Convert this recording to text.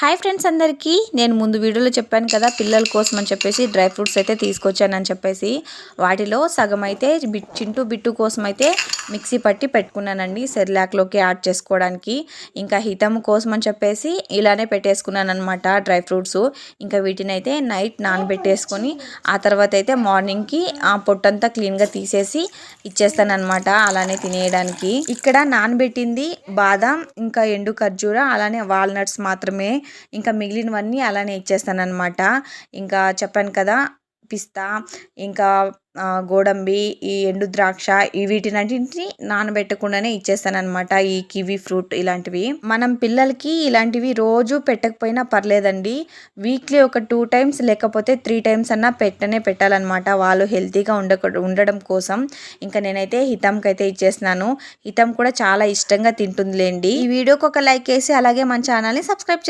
Hi friends అందరికీ. నేను ముందు వీడియోలో చెప్పాను కదా పిల్లల కోసం అని చెప్పేసి డ్రై ఫ్రూట్స్ అయితే తీసుకొచ్చానని చెప్పేసి. వాటిలో సగం అయితే బిట్ చింటూ బిట్టు కోసం అయితే మిక్సీ పట్టి పెట్టుకున్నానండి సెర్లాక్లోకి యాడ్ చేసుకోవడానికి. ఇంకా హితం కోసం అని చెప్పేసి ఇలానే పెట్టేసుకున్నాను అనమాట డ్రై ఫ్రూట్స్. ఇంకా వీటిని అయితే నైట్ నానబెట్టేసుకొని ఆ తర్వాత అయితే మార్నింగ్కి ఆ పొట్టంతా క్లీన్గా తీసేసి ఇచ్చేస్తానమాట అలానే తినేయడానికి. ఇక్కడ నానబెట్టింది బాదం ఇంకా ఎండు ఖర్జూర అలానే వాల్నట్స్ మాత్రమే. ఇంకా మిగిలినవన్నీ అలానే ఇచ్చేస్తానమాట ఇంకా చెప్పాను కదా పిస్తా ఇంకా గోడంబి ఈ ఎండు ద్రాక్ష ఈ వీటినన్నింటిని నానబెట్టకుండానే ఇచ్చేస్తానమాట ఈ కివీ ఫ్రూట్ ఇలాంటివి. మనం పిల్లలకి ఇలాంటివి రోజు పెట్టకపోయినా పర్లేదండి. వీక్లీ ఒక టూ టైమ్స్ లేకపోతే త్రీ టైమ్స్ అన్నా పెట్టనే పెట్టాలన్నమాట. వాళ్ళు హెల్తీగా ఉండ ఉండడం కోసం. ఇంకా నేనైతే హితంకి అయితే ఇచ్చేస్తున్నాను. హితం కూడా చాలా ఇష్టంగా తింటుందిలేండి. ఈ వీడియోకి ఒక లైక్ వేసి అలాగే మన ఛానల్ని సబ్స్క్రైబ్ చేస్తాను